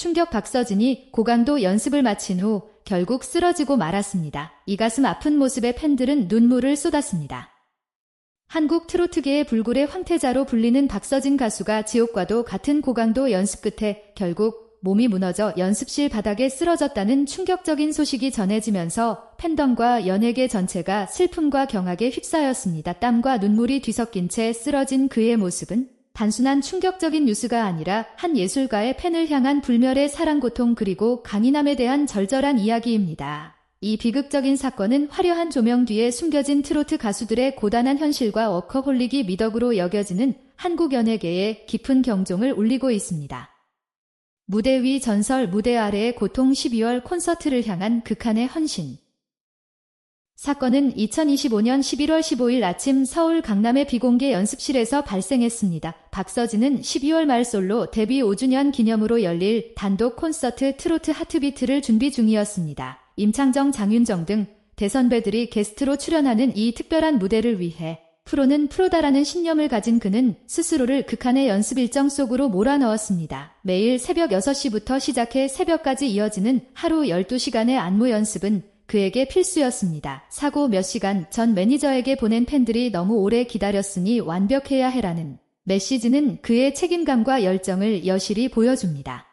충격 박서진이 고강도 연습을 마친 후 결국 쓰러지고 말았습니다. 이 가슴 아픈 모습에 팬들은 눈물을 쏟았습니다. 한국 트로트계의 불굴의 황태자로 불리는 박서진 가수가 지옥과도 같은 고강도 연습 끝에 결국 몸이 무너져 연습실 바닥에 쓰러졌다는 충격적인 소식이 전해지면서 팬덤과 연예계 전체가 슬픔과 경악에 휩싸였습니다. 땀과 눈물이 뒤섞인 채 쓰러진 그의 모습은 단순한 충격적인 뉴스가 아니라 한 예술가의 팬을 향한 불멸의 사랑 고통 그리고 강인함에 대한 절절한 이야기입니다. 이 비극적인 사건은 화려한 조명 뒤에 숨겨진 트로트 가수들의 고단한 현실과 워커홀릭이 미덕으로 여겨지는 한국 연예계에 깊은 경종을 울리고 있습니다. 무대 위 전설 무대 아래의 고통 12월 콘서트를 향한 극한의 헌신. 사건은 2025년 11월 15일 아침 서울 강남의 비공개 연습실에서 발생했습니다. 박서진은 12월 말 솔로 데뷔 5주년 기념으로 열릴 단독 콘서트 트로트 하트비트를 준비 중이었습니다. 임창정, 장윤정 등 대선배들이 게스트로 출연하는 이 특별한 무대를 위해 프로는 프로다라는 신념을 가진 그는 스스로를 극한의 연습 일정 속으로 몰아넣었습니다. 매일 새벽 6시부터 시작해 새벽까지 이어지는 하루 12시간의 안무 연습은 그에게 필수였습니다. 사고 몇 시간 전 매니저에게 보낸 팬들이 너무 오래 기다렸으니 완벽해야 해라는 메시지는 그의 책임감과 열정을 여실히 보여줍니다.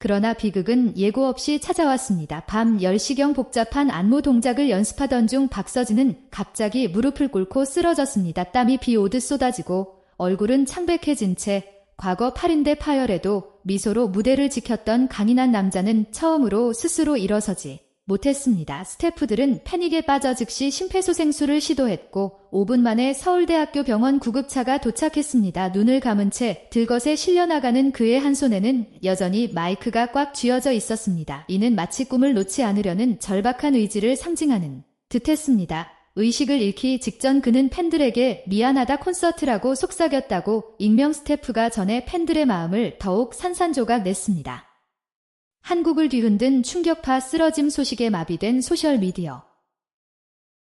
그러나 비극은 예고 없이 찾아왔습니다. 밤 10시경 복잡한 안무 동작을 연습하던 중 박서진은 갑자기 무릎을 꿇고 쓰러졌습니다. 땀이 비 오듯 쏟아지고 얼굴은 창백해진 채 과거 8인대 파열에도 미소로 무대를 지켰던 강인한 남자는 처음으로 스스로 일어서지 못했습니다. 스태프들은 패닉에 빠져 즉시 심폐소생술을 시도했고 5분 만에 서울대학교 병원 구급차가 도착했습니다. 눈을 감은 채 들것에 실려나가는 그의 한 손에는 여전히 마이크가 꽉 쥐어져 있었습니다. 이는 마치 꿈을 놓지 않으려는 절박한 의지를 상징하는 듯했습니다. 의식을 잃기 직전 그는 팬들에게 미안하다 콘서트라고 속삭였다고 익명 스태프가 전해 팬들의 마음을 더욱 산산조각 냈습니다. 한국을 뒤흔든 충격파 쓰러짐 소식에 마비된 소셜미디어.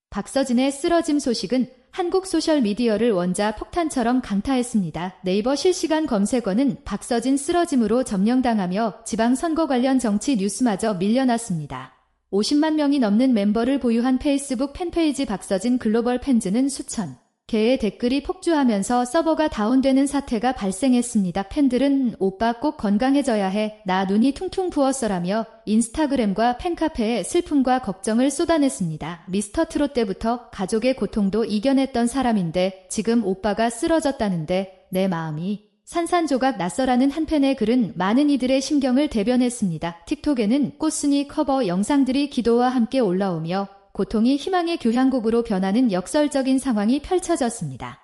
박서진의 쓰러짐 소식은 한국 소셜미디어를 원자 폭탄처럼 강타했습니다. 네이버 실시간 검색어는 박서진 쓰러짐으로 점령당하며 지방선거 관련 정치 뉴스마저 밀려났습니다. 50만 명이 넘는 멤버를 보유한 페이스북 팬페이지 박서진 글로벌 팬즈는 수천. 개의 댓글이 폭주하면서 서버가 다운되는 사태가 발생했습니다. 팬들은 오빠 꼭 건강해져야 해. 나 눈이 퉁퉁 부었어라며 인스타그램과 팬카페에 슬픔과 걱정을 쏟아냈습니다. 미스터 트롯 때부터 가족의 고통도 이겨냈던 사람인데 지금 오빠가 쓰러졌다는데 내 마음이 산산조각 낯설라는 한 팬의 글은 많은 이들의 심경을 대변했습니다. 틱톡에는 꽃순이 커버 영상들이 기도와 함께 올라오며 고통이 희망의 교향곡으로 변하는 역설적인 상황이 펼쳐졌습니다.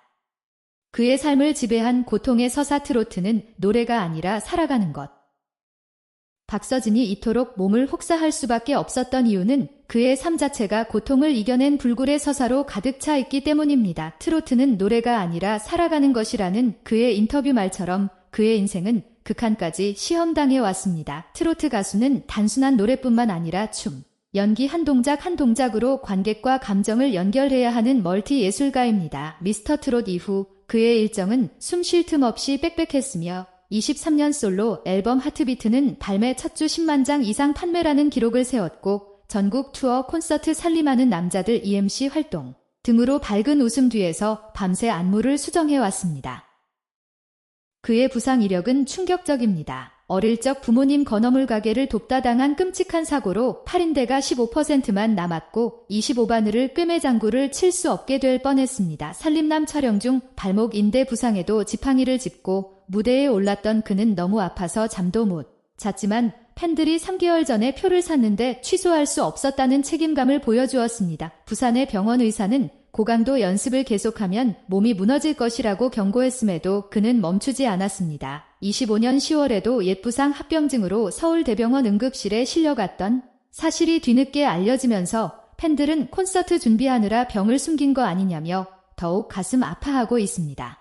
그의 삶을 지배한 고통의 서사 트로트는 노래가 아니라 살아가는 것. 박서진이 이토록 몸을 혹사할 수밖에 없었던 이유는 그의 삶 자체가 고통을 이겨낸 불굴의 서사로 가득 차 있기 때문입니다. 트로트는 노래가 아니라 살아가는 것이라는 그의 인터뷰 말처럼 그의 인생은 극한까지 시험당해 왔습니다. 트로트 가수는 단순한 노래뿐만 아니라 춤, 연기 한 동작 한 동작으로 관객과 감정을 연결해야 하는 멀티 예술가입니다. 미스터 트롯 이후 그의 일정은 숨 쉴 틈 없이 빽빽했으며 23년 솔로 앨범 하트비트는 발매 첫 주 10만 장 이상 판매라는 기록을 세웠고 전국 투어 콘서트 살림하는 남자들 EMC 활동 등으로 밝은 웃음 뒤에서 밤새 안무를 수정해왔습니다. 그의 부상 이력은 충격적입니다. 어릴 적 부모님 건어물 가게를 돕다 당한 끔찍한 사고로 8인대가 15%만 남았고 25바늘을 꿰매 장구를 칠 수 없게 될 뻔했습니다. 살림남 촬영 중 발목 인대 부상에도 지팡이를 짚고 무대에 올랐던 그는 너무 아파서 잠도 못 잤지만 팬들이 3개월 전에 표를 샀는데 취소할 수 없었다는 책임감을 보여주었습니다. 부산의 병원 의사는 고강도 연습을 계속하면 몸이 무너질 것이라고 경고했음에도 그는 멈추지 않았습니다. 25년 10월에도 옛부상 합병증으로 서울대병원 응급실에 실려갔던 사실이 뒤늦게 알려지면서 팬들은 콘서트 준비하느라 병을 숨긴 거 아니냐며 더욱 가슴 아파하고 있습니다.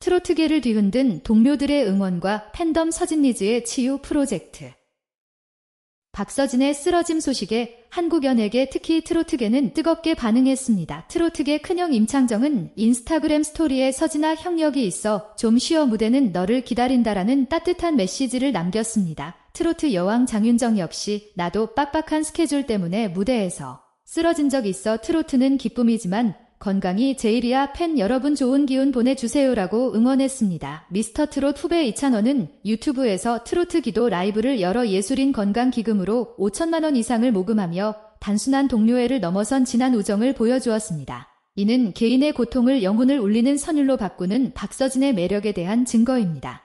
트로트계를 뒤흔든 동료들의 응원과 팬덤 서진리즈의 치유 프로젝트 박서진의 쓰러짐 소식에 한국 연예계 특히 트로트계는 뜨겁게 반응했습니다. 트로트계 큰형 임창정은 인스타그램 스토리에 서진아 형 여기 있어 좀 쉬어 무대는 너를 기다린다라는 따뜻한 메시지를 남겼습니다. 트로트 여왕 장윤정 역시 나도 빡빡한 스케줄 때문에 무대에서 쓰러진 적 있어 트로트는 기쁨이지만 건강이 제일이야 팬 여러분 좋은 기운 보내주세요라고 응원했습니다. 미스터 트롯 후배 이찬원은 유튜브에서 트로트 기도 라이브를 열어 예술인 건강 기금으로 5천만원 이상을 모금하며 단순한 동료애를 넘어선 진한 우정을 보여주었습니다. 이는 개인의 고통을 영혼을 울리는 선율로 바꾸는 박서진의 매력에 대한 증거입니다.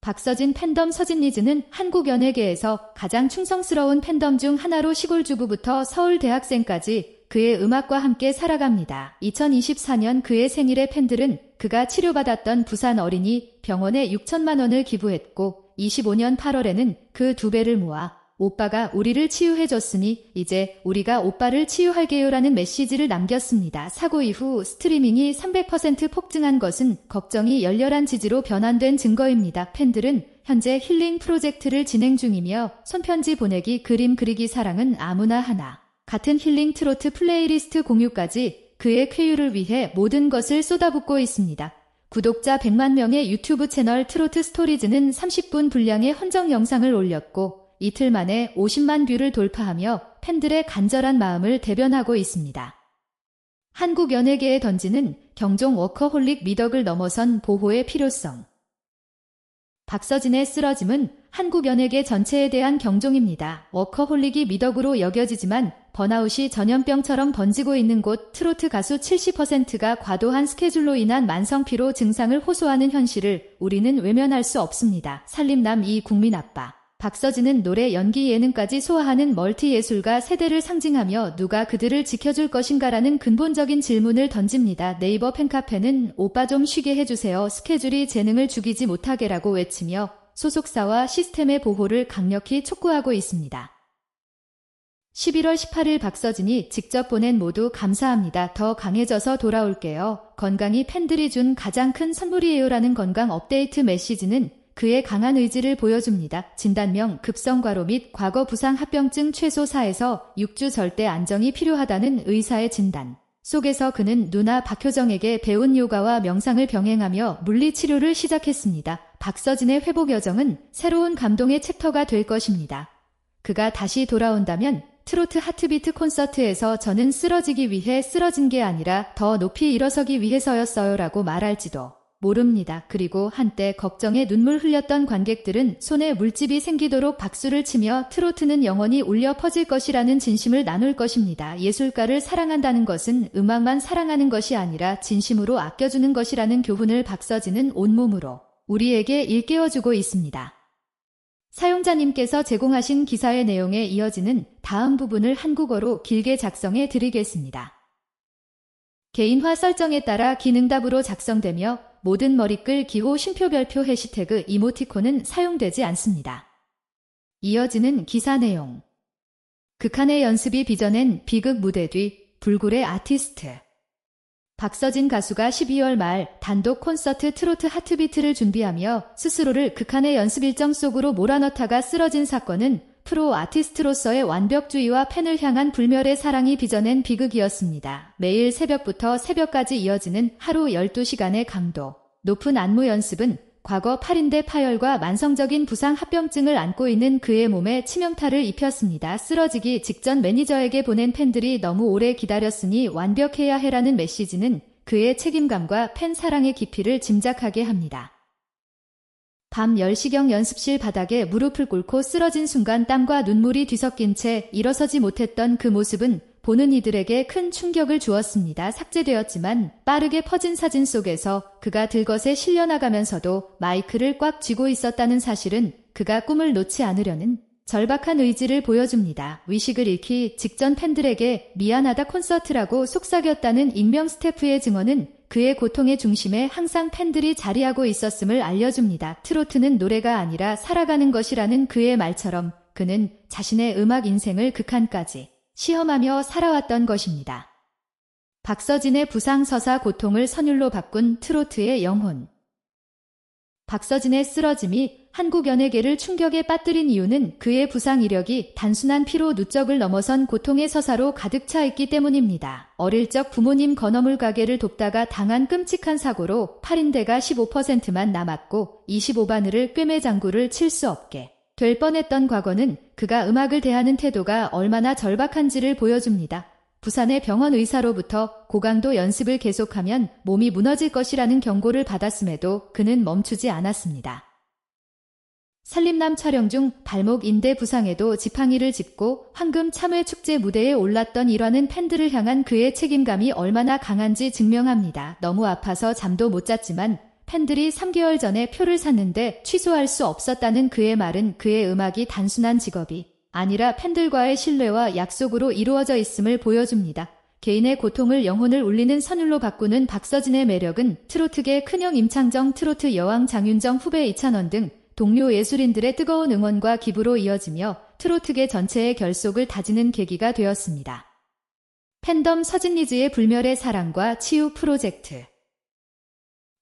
박서진 팬덤 서진리즈는 한국 연예계에서 가장 충성스러운 팬덤 중 하나로 시골 주부부터 서울 대학생까지 그의 음악과 함께 살아갑니다. 2024년 그의 생일에 팬들은 그가 치료받았던 부산 어린이 병원에 6천만 원을 기부했고 25년 8월에는 그 두 배를 모아 오빠가 우리를 치유해줬으니 이제 우리가 오빠를 치유할게요라는 메시지를 남겼습니다. 사고 이후 스트리밍이 300% 폭증한 것은 걱정이 열렬한 지지로 변환된 증거입니다. 팬들은 현재 힐링 프로젝트를 진행 중이며 손편지 보내기, 그림 그리기 사랑은 아무나 하나. 같은 힐링 트로트 플레이리스트 공유까지 그의 쾌유를 위해 모든 것을 쏟아붓고 있습니다. 구독자 100만 명의 유튜브 채널 트로트 스토리즈는 30분 분량의 헌정 영상을 올렸고 이틀 만에 50만 뷰를 돌파하며 팬들의 간절한 마음을 대변하고 있습니다. 한국 연예계에 던지는 경종 워커홀릭 미덕을 넘어선 보호의 필요성. 박서진의 쓰러짐은 한국 연예계 전체에 대한 경종입니다. 워커홀릭이 미덕으로 여겨지지만 번아웃이 전염병처럼 번지고 있는 곳 트로트 가수 70%가 과도한 스케줄로 인한 만성피로 증상을 호소하는 현실을 우리는 외면할 수 없습니다. 살림남 이 국민 아빠. 박서진은 노래, 연기, 예능까지 소화하는 멀티 예술가 세대를 상징하며 누가 그들을 지켜줄 것인가라는 근본적인 질문을 던집니다. 네이버 팬카페는 오빠 좀 쉬게 해주세요. 스케줄이 재능을 죽이지 못하게라고 외치며 소속사와 시스템의 보호를 강력히 촉구하고 있습니다. 11월 18일 박서진이 직접 보낸 모두 감사합니다. 더 강해져서 돌아올게요. 건강이 팬들이 준 가장 큰 선물이에요라는 건강 업데이트 메시지는 그의 강한 의지를 보여줍니다. 진단명 급성과로 및 과거 부상 합병증 최소 4에서 6주 절대 안정이 필요하다는 의사의 진단. 속에서 그는 누나 박효정에게 배운 요가와 명상을 병행하며 물리치료를 시작했습니다. 박서진의 회복 여정은 새로운 감동의 챕터가 될 것입니다. 그가 다시 돌아온다면 트로트 하트비트 콘서트에서 저는 쓰러지기 위해 쓰러진 게 아니라 더 높이 일어서기 위해서였어요 라고 말할지도 모릅니다. 그리고 한때 걱정에 눈물 흘렸던 관객들은 손에 물집이 생기도록 박수를 치며 트로트는 영원히 울려 퍼질 것이라는 진심을 나눌 것입니다. 예술가를 사랑한다는 것은 음악만 사랑하는 것이 아니라 진심으로 아껴주는 것이라는 교훈을 박서진은 온몸으로 우리에게 일깨워주고 있습니다. 사용자님께서 제공하신 기사의 내용에 이어지는 다음 부분을 한국어로 길게 작성해 드리겠습니다. 개인화 설정에 따라 기능답으로 작성되며 모든 머리글 기호 쉼표별표 해시태그 이모티콘은 사용되지 않습니다. 이어지는 기사 내용. 극한의 연습이 빚어낸 비극 무대 뒤 불굴의 아티스트. 박서진 가수가 12월 말 단독 콘서트 트로트 하트비트를 준비하며 스스로를 극한의 연습 일정 속으로 몰아넣다가 쓰러진 사건은 프로 아티스트로서의 완벽주의와 팬을 향한 불멸의 사랑이 빚어낸 비극이었습니다. 매일 새벽부터 새벽까지 이어지는 하루 12시간의 강도, 높은 안무 연습은 과거 8인대 파열과 만성적인 부상 합병증을 안고 있는 그의 몸에 치명타를 입혔습니다. 쓰러지기 직전 매니저에게 보낸 팬들이 너무 오래 기다렸으니 완벽해야 해라는 메시지는 그의 책임감과 팬 사랑의 깊이를 짐작하게 합니다. 밤 10시경 연습실 바닥에 무릎을 꿇고 쓰러진 순간 땀과 눈물이 뒤섞인 채 일어서지 못했던 그 모습은 보는 이들에게 큰 충격을 주었습니다. 삭제되었지만 빠르게 퍼진 사진 속에서 그가 들것에 실려나가면서도 마이크를 꽉 쥐고 있었다는 사실은 그가 꿈을 놓지 않으려는 절박한 의지를 보여줍니다. 위식을 잃기 직전 팬들에게 미안하다 콘서트라고 속삭였다는 익명 스태프의 증언은 그의 고통의 중심에 항상 팬들이 자리하고 있었음을 알려줍니다. 트로트는 노래가 아니라 살아가는 것이라는 그의 말처럼 그는 자신의 음악 인생을 극한까지 시험하며 살아왔던 것입니다. 박서진의 부상서사 고통을 선율로 바꾼 트로트의 영혼. 박서진의 쓰러짐이 한국 연예계를 충격에 빠뜨린 이유는 그의 부상 이력이 단순한 피로 누적을 넘어선 고통의 서사로 가득 차 있기 때문입니다. 어릴 적 부모님 건어물 가게를 돕다가 당한 끔찍한 사고로 8인대가 15%만 남았고 25바늘을 꿰매 장구를 칠 수 없게 될 뻔했던 과거는 그가 음악을 대하는 태도가 얼마나 절박한지를 보여줍니다. 부산의 병원 의사로부터 고강도 연습을 계속하면 몸이 무너질 것이라는 경고를 받았음에도 그는 멈추지 않았습니다. 산림남 촬영 중 발목 인대 부상에도 지팡이를 짚고 황금 참외 축제 무대에 올랐던 일화는 팬들을 향한 그의 책임감이 얼마나 강한지 증명합니다. 너무 아파서 잠도 못 잤지만 팬들이 3개월 전에 표를 샀는데 취소할 수 없었다는 그의 말은 그의 음악이 단순한 직업이 아니라 팬들과의 신뢰와 약속으로 이루어져 있음을 보여줍니다. 개인의 고통을 영혼을 울리는 선율로 바꾸는 박서진의 매력은 트로트계 큰형 임창정, 트로트 여왕 장윤정 후배 이찬원 등 동료 예술인들의 뜨거운 응원과 기부로 이어지며 트로트계 전체의 결속을 다지는 계기가 되었습니다. 팬덤 서진리즈의 불멸의 사랑과 치유 프로젝트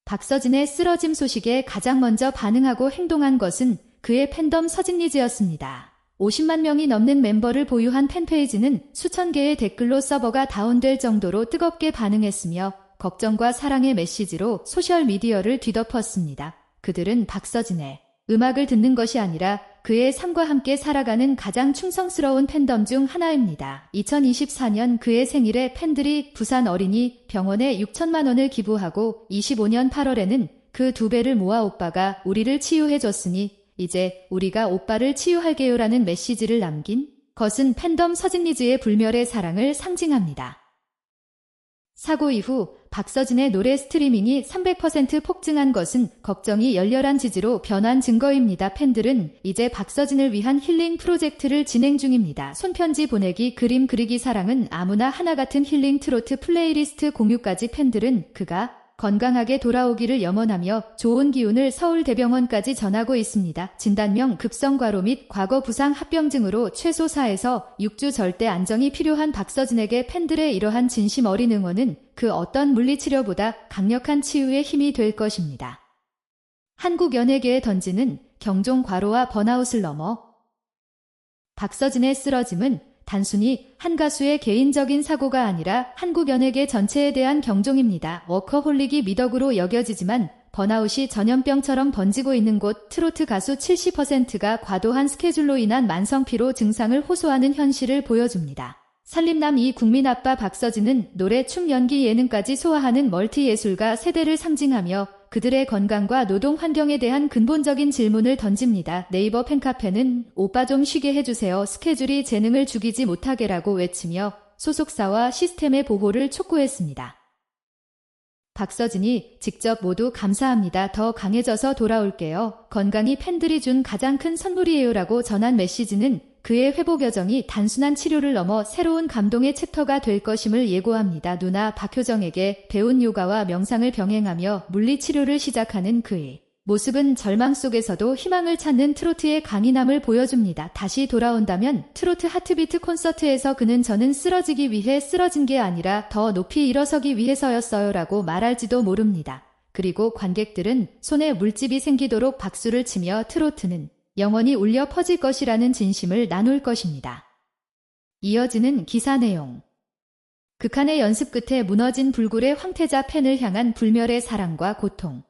박서진의 쓰러짐 소식에 가장 먼저 반응하고 행동한 것은 그의 팬덤 서진리즈였습니다. 50만 명이 넘는 멤버를 보유한 팬페이지는 수천 개의 댓글로 서버가 다운될 정도로 뜨겁게 반응했으며 걱정과 사랑의 메시지로 소셜미디어를 뒤덮었습니다. 그들은 박서진의 음악을 듣는 것이 아니라 그의 삶과 함께 살아가는 가장 충성스러운 팬덤 중 하나입니다. 2024년 그의 생일에 팬들이 부산 어린이 병원에 6천만 원을 기부하고 25년 8월에는 그 두 배를 모아 오빠가 우리를 치유해줬으니 이제 우리가 오빠를 치유할게요라는 메시지를 남긴 것은 팬덤 서진리즈의 불멸의 사랑을 상징합니다. 사고 이후 박서진의 노래 스트리밍이 300% 폭증한 것은 걱정이 열렬한 지지로 변한 증거입니다. 팬들은 이제 박서진을 위한 힐링 프로젝트를 진행 중입니다. 손편지 보내기, 그림 그리기 사랑은 아무나 하나 같은 힐링 트로트 플레이리스트 공유까지 팬들은 그가 건강하게 돌아오기를 염원하며 좋은 기운을 서울대병원까지 전하고 있습니다. 진단명 급성과로 및 과거 부상 합병증으로 최소 4에서 6주 절대 안정이 필요한 박서진에게 팬들의 이러한 진심 어린 응원은 그 어떤 물리치료보다 강력한 치유의 힘이 될 것입니다. 한국 연예계에 던지는 경종 과로와 번아웃을 넘어 박서진의 쓰러짐은 단순히 한 가수의 개인적인 사고가 아니라 한국 연예계 전체에 대한 경종입니다. 워커홀릭이 미덕으로 여겨지지만 번아웃이 전염병처럼 번지고 있는 곳 트로트 가수 70%가 과도한 스케줄로 인한 만성피로 증상을 호소하는 현실을 보여줍니다. 살림남 이 국민아빠 박서진은 노래, 춤, 연기, 예능까지 소화하는 멀티예술가 세대를 상징하며 그들의 건강과 노동 환경에 대한 근본적인 질문을 던집니다. 네이버 팬카페는 오빠 좀 쉬게 해주세요. 스케줄이 재능을 죽이지 못하게라고 외치며 소속사와 시스템의 보호를 촉구했습니다. 박서진이 직접 모두 감사합니다. 더 강해져서 돌아올게요. 건강이 팬들이 준 가장 큰 선물이에요라고 전한 메시지는 그의 회복 여정이 단순한 치료를 넘어 새로운 감동의 챕터가 될 것임을 예고합니다. 누나 박효정에게 배운 요가와 명상을 병행하며 물리치료를 시작하는 그의 모습은 절망 속에서도 희망을 찾는 트로트의 강인함을 보여줍니다. 다시 돌아온다면 트로트 하트비트 콘서트에서 그는 저는 쓰러지기 위해 쓰러진 게 아니라 더 높이 일어서기 위해서였어요 라고 말할지도 모릅니다. 그리고 관객들은 손에 물집이 생기도록 박수를 치며 트로트는 영원히 울려 퍼질 것이라는 진심을 나눌 것입니다. 이어지는 기사 내용. 극한의 연습 끝에 무너진 불굴의 황태자 팬을 향한 불멸의 사랑과 고통.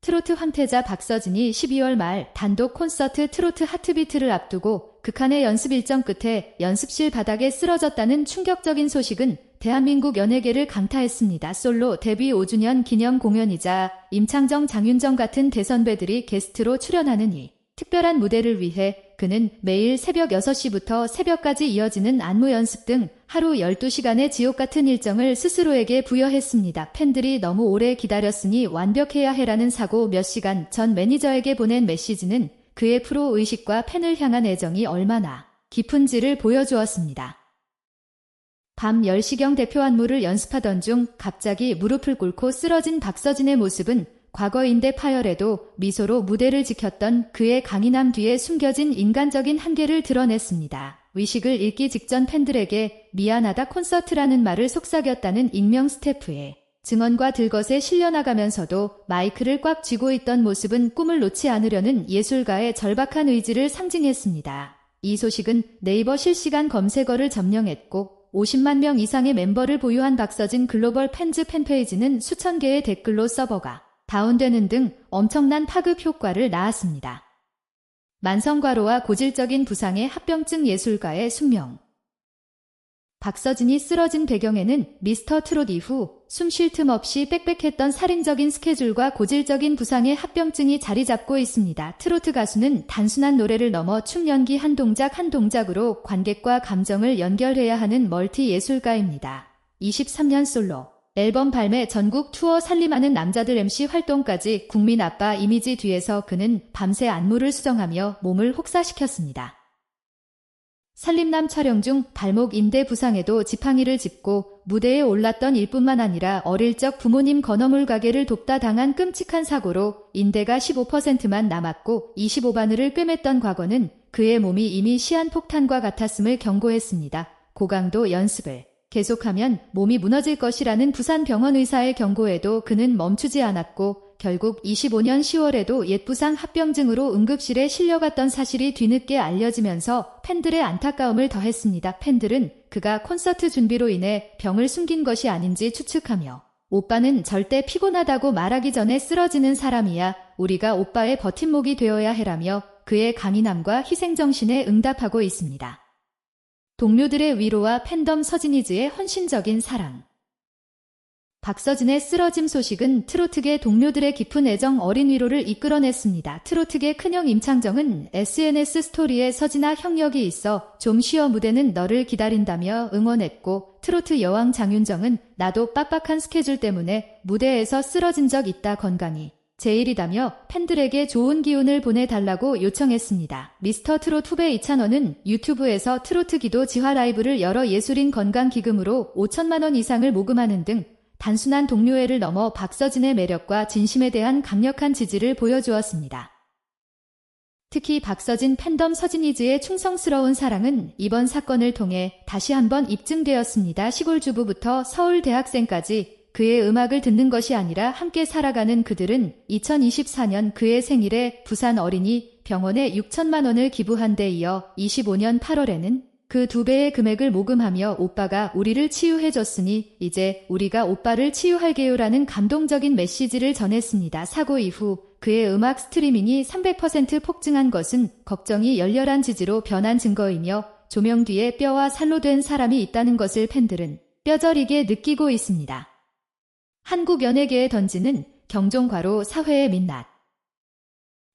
트로트 황태자 박서진이 12월 말 단독 콘서트 트로트 하트비트를 앞두고 극한의 연습 일정 끝에 연습실 바닥에 쓰러졌다는 충격적인 소식은 대한민국 연예계를 강타했습니다. 솔로 데뷔 5주년 기념 공연이자 임창정, 장윤정 같은 대선배들이 게스트로 출연하는 이 특별한 무대를 위해 그는 매일 새벽 6시부터 새벽까지 이어지는 안무 연습 등 하루 12시간의 지옥 같은 일정을 스스로에게 부여했습니다. 팬들이 너무 오래 기다렸으니 완벽해야 해라는 사고 몇 시간 전 매니저에게 보낸 메시지는 그의 프로 의식과 팬을 향한 애정이 얼마나 깊은지를 보여주었습니다. 밤 10시경 대표 안무를 연습하던 중 갑자기 무릎을 꿇고 쓰러진 박서진의 모습은 과거인데 파열에도 미소로 무대를 지켰던 그의 강인함 뒤에 숨겨진 인간적인 한계를 드러냈습니다. 위식을 읽기 직전 팬들에게 미안하다 콘서트라는 말을 속삭였다는 익명 스태프의 증언과 들것에 실려나가면서도 마이크를 꽉 쥐고 있던 모습은 꿈을 놓지 않으려는 예술가의 절박한 의지를 상징했습니다. 이 소식은 네이버 실시간 검색어를 점령했고 50만 명 이상의 멤버를 보유한 박서진 글로벌 팬즈 팬페이지는 수천 개의 댓글로 서버가 다운되는 등 엄청난 파급 효과를 낳았습니다. 만성과로와 고질적인 부상의 합병증 예술가의 숙명 박서진이 쓰러진 배경에는 미스터 트롯 이후 숨 쉴 틈 없이 빽빽했던 살인적인 스케줄과 고질적인 부상의 합병증이 자리 잡고 있습니다. 트로트 가수는 단순한 노래를 넘어 춤 연기 한 동작 한 동작으로 관객과 감정을 연결해야 하는 멀티 예술가입니다. 23년 솔로 앨범 발매 전국 투어 살림하는 남자들 MC 활동까지 국민 아빠 이미지 뒤에서 그는 밤새 안무를 수정하며 몸을 혹사시켰습니다. 살림남 촬영 중 발목 인대 부상에도 지팡이를 짚고 무대에 올랐던 일뿐만 아니라 어릴 적 부모님 건어물 가게를 돕다 당한 끔찍한 사고로 인대가 15%만 남았고 25바늘을 꿰맸던 과거는 그의 몸이 이미 시한폭탄과 같았음을 경고했습니다. 고강도 연습을 계속하면 몸이 무너질 것이라는 부산 병원 의사의 경고에도 그는 멈추지 않았고 결국 25년 10월에도 옛 부상 합병증으로 응급실에 실려갔던 사실이 뒤늦게 알려지면서 팬들의 안타까움을 더했습니다. 팬들은 그가 콘서트 준비로 인해 병을 숨긴 것이 아닌지 추측하며 오빠는 절대 피곤하다고 말하기 전에 쓰러지는 사람이야. 우리가 오빠의 버팀목이 되어야 해라며 그의 강인함과 희생정신에 응답하고 있습니다. 동료들의 위로와 팬덤 서진이즈의 헌신적인 사랑. 박서진의 쓰러짐 소식은 트로트계 동료들의 깊은 애정 어린 위로를 이끌어냈습니다. 트로트계 큰형 임창정은 SNS 스토리에 서진아 형력이 있어 좀 쉬어 무대는 너를 기다린다며 응원했고 트로트 여왕 장윤정은 나도 빡빡한 스케줄 때문에 무대에서 쓰러진 적 있다 건강이 제일이다며 팬들에게 좋은 기운을 보내달라고 요청했습니다. 미스터 트롯 후배 이찬원은 유튜브에서 트로트 기도 지화 라이브를 열어 예술인 건강기금으로 5천만원 이상을 모금하는 등 단순한 동료애를 넘어 박서진의 매력과 진심에 대한 강력한 지지를 보여주었습니다. 특히 박서진 팬덤 서진이즈의 충성스러운 사랑은 이번 사건을 통해 다시 한번 입증되었습니다. 시골 주부부터 서울 대학생까지 그의 음악을 듣는 것이 아니라 함께 살아가는 그들은 2024년 그의 생일에 부산 어린이 병원에 6천만 원을 기부한 데 이어 25년 8월에는 그 두 배의 금액을 모금하며 오빠가 우리를 치유해줬으니 이제 우리가 오빠를 치유할게요라는 감동적인 메시지를 전했습니다. 사고 이후 그의 음악 스트리밍이 300% 폭증한 것은 걱정이 열렬한 지지로 변한 증거이며 조명 뒤에 뼈와 살로 된 사람이 있다는 것을 팬들은 뼈저리게 느끼고 있습니다. 한국 연예계에 던지는 경종과로 사회의 민낯.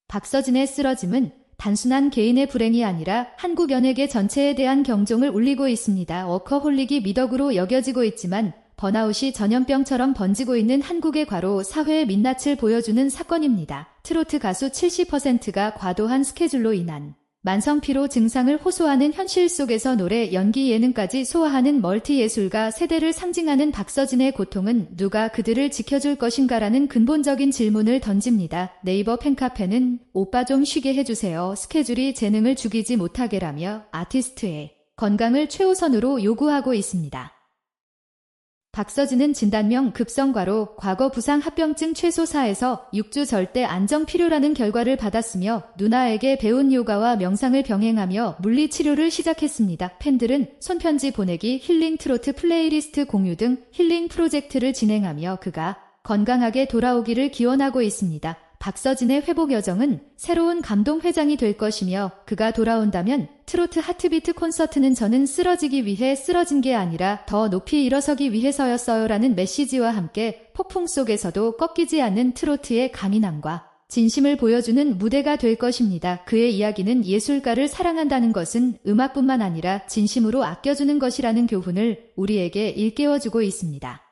박서진의 쓰러짐은 단순한 개인의 불행이 아니라 한국 연예계 전체에 대한 경종을 울리고 있습니다. 워커홀릭이 미덕으로 여겨지고 있지만 번아웃이 전염병처럼 번지고 있는 한국의 과로 사회의 민낯을 보여주는 사건입니다. 트로트 가수 70%가 과도한 스케줄로 인한 만성피로 증상을 호소하는 현실 속에서 노래, 연기, 예능까지 소화하는 멀티 예술가 세대를 상징하는 박서진의 고통은 누가 그들을 지켜줄 것인가라는 근본적인 질문을 던집니다. 네이버 팬카페는 오빠 좀 쉬게 해주세요. 스케줄이 재능을 죽이지 못하게라며 아티스트의 건강을 최우선으로 요구하고 있습니다. 박서진은 진단명 급성과로 과거 부상 합병증 최소 4에서 6주 절대 안정 필요라는 결과를 받았으며 누나에게 배운 요가와 명상을 병행하며 물리치료를 시작했습니다. 팬들은 손편지 보내기, 힐링 트로트 플레이리스트 공유 등 힐링 프로젝트를 진행하며 그가 건강하게 돌아오기를 기원하고 있습니다. 박서진의 회복 여정은 새로운 감동 회장이 될 것이며 그가 돌아온다면 트로트 하트비트 콘서트는 저는 쓰러지기 위해 쓰러진 게 아니라 더 높이 일어서기 위해서였어요 라는 메시지와 함께 폭풍 속에서도 꺾이지 않는 트로트의 강인함과 진심을 보여주는 무대가 될 것입니다. 그의 이야기는 예술가를 사랑한다는 것은 음악뿐만 아니라 진심으로 아껴주는 것이라는 교훈을 우리에게 일깨워주고 있습니다.